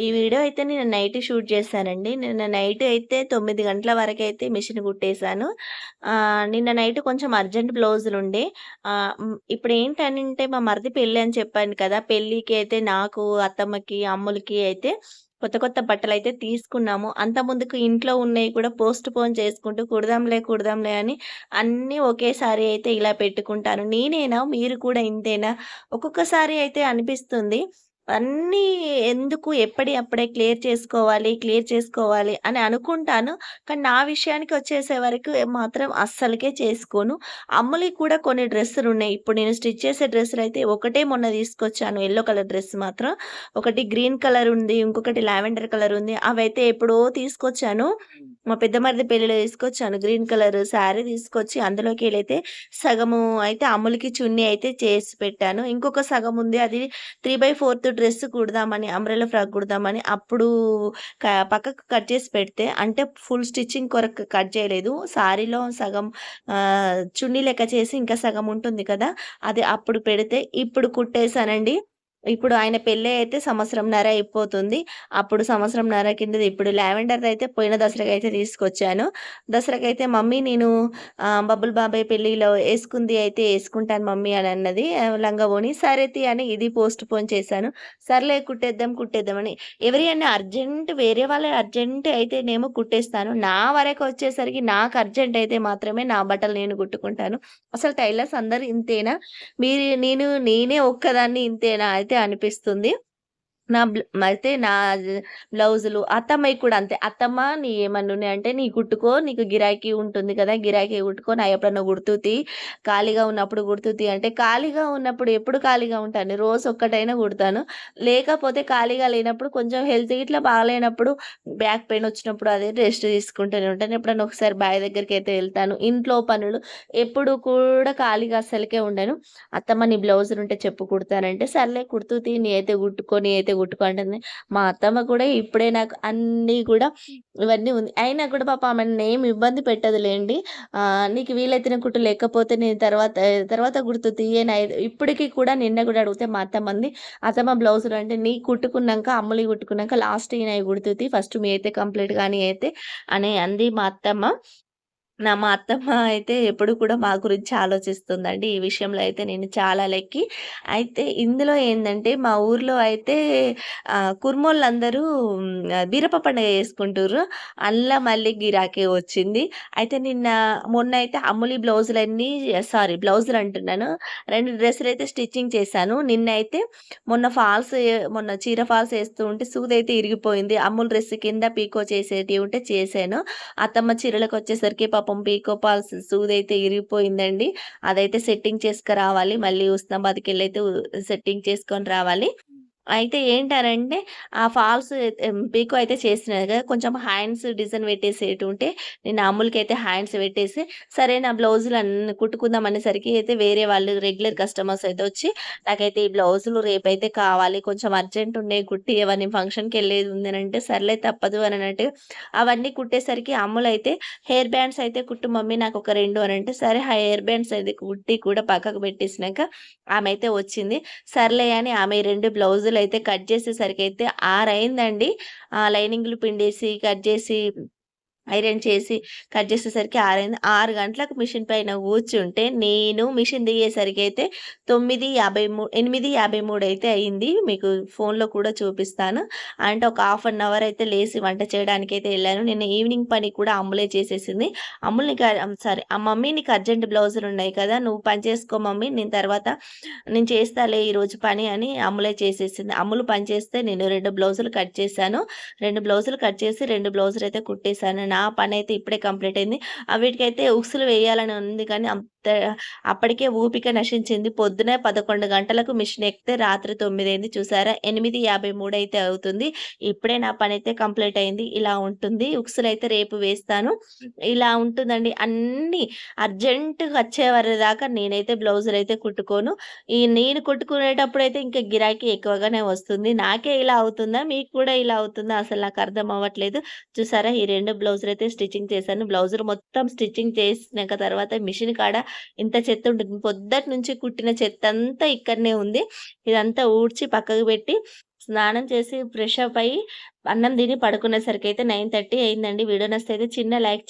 ఈ వీడియో అయితే నేను నైట్ షూట్ చేశానండి. నిన్న నైట్ అయితే తొమ్మిది గంటల వరకైతే మిషన్ కుట్టేశాను నిన్న నైట్ కొంచెం అర్జెంట్ బ్లౌజులుండే ఇప్పుడు ఏంటని అంటే మా మరిది పెళ్ళి అని చెప్పాను కదా! పెళ్ళికి అయితే నాకు, అత్తమ్మకి, అమ్ములకి అయితే కొత్త కొత్త బట్టలు అయితే తీసుకున్నాము. అంతకుముందుకు ఇంట్లో ఉన్నవి కూడా పోస్ట్ పోన్ చేసుకుంటూ కుడదాంలే, కుడదాంలే అని అన్నీ ఒకేసారి అయితే ఇలా పెట్టుకుంటాను. నేనేనా? మీరు కూడా ఇంతేనా? ఒక్కొక్కసారి అయితే అనిపిస్తుంది. అన్నీ ఎందుకు ఎప్పటి అప్పుడే క్లియర్ చేసుకోవాలి, క్లియర్ చేసుకోవాలి అని అనుకుంటాను. కానీ నా విషయానికి వచ్చేసే వరకు మాత్రం అస్సలకే చేసుకోను. అమ్ములకి కూడా కొన్ని డ్రెస్సులు ఉన్నాయి ఇప్పుడు నేను స్టిచ్ చేసే డ్రెస్సులు అయితే ఒకటే మొన్న తీసుకొచ్చాను ఎల్లో కలర్ డ్రెస్ మాత్రం. ఒకటి గ్రీన్ కలర్ ఉంది. ఇంకొకటి లావెండర్ కలర్ ఉంది. అవైతే ఎప్పుడో తీసుకొచ్చాను. మా పెద్ద మరిది పెళ్ళిలో తీసుకొచ్చాను. గ్రీన్ కలర్ శారీ తీసుకొచ్చి అందులోకి వెళ్ళైతే సగము అయితే అమ్ములకి చున్నీ అయితే చేసి పెట్టాను. ఇంకొక సగం ఉంది. అది 3/4 డ్రెస్ కుడదామని అంబ్రెలా ఫ్రాక్ కుడదామని అప్పుడు క పక్కకు కట్ చేసి పెడితే అంటే ఫుల్ స్టిచ్చింగ్ కొరకు కట్ చేయలేదు. శారీలో సగం చున్నీ లెక్క చేసి ఇంకా సగం ఉంటుంది కదా! అది అప్పుడు పెడితే ఇప్పుడు కుట్టేసానండి. ఇప్పుడు ఆయన పెళ్ళి అయితే సంవత్సరంన్నర అయిపోతుంది. అప్పుడు సంవత్సరంన్నర కింద ఇప్పుడు లావెండర్‌దయితే పోయిన దసరాకయితే తీసుకొచ్చాను. దసరాకైతే మమ్మీ నేను బబ్బుల్ బాబాయ్ పెళ్ళిలో వేసుకుంది అయితే వేసుకుంటాను మమ్మీ అని అన్నది. ఆహ్, సరేతి సరే అని ఇది పోస్ట్ పోన్ చేశాను. సర్లే కుట్టేద్దాం, కుట్టేద్దాం అని. ఎవరియన్నా అర్జెంట్ వేరే వాళ్ళ అర్జెంట్ అయితే నేమో కుట్టేస్తాను. నా వరకు వచ్చేసరికి నాకు అర్జెంట్ అయితే మాత్రమే నా బట్టలు నేను కుట్టుకుంటాను. అసలు టైలర్స్ అందరు ఇంతేనా? మీరు నేను నేనే ఒక్కదాన్ని ఇంతేనా అయితే అనిపిస్తుంది. నా అయితే నా బ్లౌజులు అత్తమ్మయి కూడా అంతే. అత్తమ్మ నీ ఏమన్నా అంటే "నీ కుట్టుకో నీకు గిరాకీ ఉంటుంది కదా! గిరాకీ కుట్టుకో నా ఎప్పుడన్నా తీ. ఖాళీగా ఉన్నప్పుడు కుడుతూ అంటే ఖాళీగా ఉన్నప్పుడు ఎప్పుడు ఖాళీగా ఉంటాను. రోజు ఒక్కటైనా కుడతాను. లేకపోతే ఖాళీగా లేనప్పుడు కొంచెం హెల్త్ ఇట్లా బాగాలేనప్పుడు బ్యాక్ పెయిన్ వచ్చినప్పుడు అదే రెస్ట్ తీసుకుంటూనే ఉంటాను. ఎప్పుడన్నా ఒకసారి బావి అయితే వెళ్తాను ఇంట్లో పనులు ఎప్పుడు కూడా ఖాళీగా అస్సలకే ఉండను. "అత్తమ్మ నీ బ్లౌజులుంటే చెప్పు కుడతానంటే" సర్లే కుడుతూ నీ అయితే కుట్టుకో, నీ అయితే కుట్టుకో అంటుంది. మా అత్తమ్మ కూడా ఇప్పుడే నాకు అన్నీ కూడా ఇవన్నీ ఉంది. అయినా కూడా పాప ఆమె నేమ్ ఇబ్బంది పెట్టదులేండి "నీకు వీలైతే కుట్టు లేకపోతే నేను తర్వాత తర్వాత గుర్తు తీయే ఇప్పటికీ ఇప్పటికి కూడా నిన్న కూడా అడిగితే మా అత్తమ్మ అంది, "అత్తమ్మ బ్లౌజులు అంటే నీ కుట్టుకున్నాంక అమ్మలి కుట్టుకున్నాక లాస్ట్ ఈయన కుడుతూ ఫస్ట్ మీ అయితే కంప్లీట్ కానీ అయితే" అని అంది మా అత్తమ్మ. నా మా అత్తమ్మ అయితే ఎప్పుడు కూడా మా గురించి ఆలోచిస్తుందండి. ఈ విషయంలో అయితే నేను చాలా లెక్కి అయితే ఇందులో ఏంటంటే మా ఊర్లో అయితే కుర్మోళ్ళందరూ బీరప్ప పండుగ చేసుకుంటారు అందులో మళ్ళీ గిరాకే వచ్చింది. అయితే నిన్న మొన్న అయితే అమ్ములి బ్లౌజులన్నీ సారీ బ్లౌజులు అంటున్నాను. రెండు డ్రెస్సులు అయితే స్టిచ్చింగ్ చేశాను. నిన్న అయితే మొన్న ఫాల్స్ మొన్న చీర ఫాల్స్ వేస్తూ ఉంటే సూదైతే ఇరిగిపోయింది. అమూల్ డ్రెస్ కింద పీకో చేసేటివి ఉంటే చేశాను. అత్తమ్మ చీరలకు వచ్చేసరికి పాప పీకో సూది సూదైతే ఇరిగిపోయిందండి. అదైతే సెట్టింగ్ చేసుకురావాలి. మళ్ళీ ఉస్నాబాద్కి హుస్నాబాద్‌కెళ్ళైతే సెట్టింగ్ చేసుకొని రావాలి. అయితే ఏంటనంటే ఆ ఫాల్స్ పీకో అయితే చేస్తున్నారు కదా! కొంచెం హ్యాండ్స్ డిజైన్ పెట్టేసేటివుంటే నేను అమ్ములకైతే హ్యాండ్స్ పెట్టేసి సరే నా బ్లౌజులన్నీ కుట్టుకుందాం అనేసరికి అయితే వేరే వాళ్ళు రెగ్యులర్ కస్టమర్స్ అయితే వచ్చి నాకైతే ఈ బ్లౌజులు రేపైతే కావాలి. కొంచెం అర్జెంట్ ఉన్నాయి కుట్టియవా ఫంక్షన్కి వెళ్ళేది ఉంది అంటే సర్లే తప్పదు అని అంటే అవన్నీ కుట్టేసరికి అమ్ములైతే హెయిర్ బ్యాండ్స్ అయితే కుట్టు మమ్మీ నాకొక 2 అనంటే సరే ఆ హెయిర్ బ్యాండ్స్ అయితే కుట్టి కూడా పక్కకు పెట్టేసినాక ఆమె అయితే వచ్చింది. సర్లే అని ఆమె రెండు బ్లౌజులు అయితే కట్ చేసేసరికైతే 6 అయిందండి. ఆ లైనింగులు పిండేసి, కట్ చేసి, ఐరన్ చేసి, కట్ చేసేసరికి ఆరైంది ఆరు గంటలకు మిషన్ పైన కూర్చుంటే నేను మిషన్ దిగేసరికి అయితే తొమ్మిది యాభై మూడు ఎనిమిది యాభై మూడు అయితే అయింది. మీకు ఫోన్‌లో కూడా చూపిస్తాను. అంటే ఒక హాఫ్ అన్ అవర్ అయితే లేచి వంట చేయడానికైతే వెళ్ళాను నేను ఈవినింగ్ పని కూడా అమ్ములే చేసేసింది. అమ్ములు సారీ ఆ మమ్మీ నీకు అర్జెంట్ బ్లౌజులు ఉన్నాయి కదా! నువ్వు పని చేసుకో మమ్మీ నేను తర్వాత నేను చేస్తాలే ఈరోజు పని అని అమ్ములే చేసేసింది. అమ్ములు పని చేస్తే నేను రెండు బ్లౌజులు కట్ చేశాను. రెండు బ్లౌజులు కట్ చేసి రెండు బ్లౌజులు అయితే కుట్టేసాను. నా పని అయితే ఇప్పుడే కంప్లీట్ అయింది. వీటికైతే ఉక్సులు వేయాలని ఉంది కానీ అప్పటికే ఊపిక నశించింది. పొద్దున 11 గంటలకు మిషన్ ఎక్కితే రాత్రి తొమ్మిది అయింది చూసారా? 8:53 అయితే అవుతుంది. ఇప్పుడే నా పనైతే కంప్లీట్ అయింది. ఇలా ఉంటుంది. ఉక్సులైతే రేపు వేస్తాను. ఇలా ఉంటుందండి. అన్నీ అర్జెంట్‌గా వచ్చేవారి దాకా నేనైతే బ్లౌజులైతే కుట్టుకోను. ఈ నేను కుట్టుకునేటప్పుడు అయితే ఇంకా గిరాకీ ఎక్కువగానే వస్తుంది. నాకే ఇలా అవుతుందా? మీకు కూడా ఇలా అవుతుందా? అసలు నాకు అర్థం అవ్వట్లేదు. చూసారా? ఈ రెండు బ్లౌజులు అయితే స్టిచ్చింగ్ చేశాను. బ్లౌజులు మొత్తం స్టిచ్చింగ్ చేసినాక తర్వాత మిషన్ కాడ ఇంత చెత్త ఉంటుంది. పొద్దటి నుంచి కుట్టిన చెత్తంతా ఇక్కడనే ఉంది. ఇదంతా ఊడ్చి పక్కకు పెట్టి స్నానం చేసి ఫ్రెష్ అప్ అయ్యి అన్నం తిని పడుకునేసరికైతే 9:30 అయిందండి. వీడియో నచ్చితే అయితే చిన్న లైక్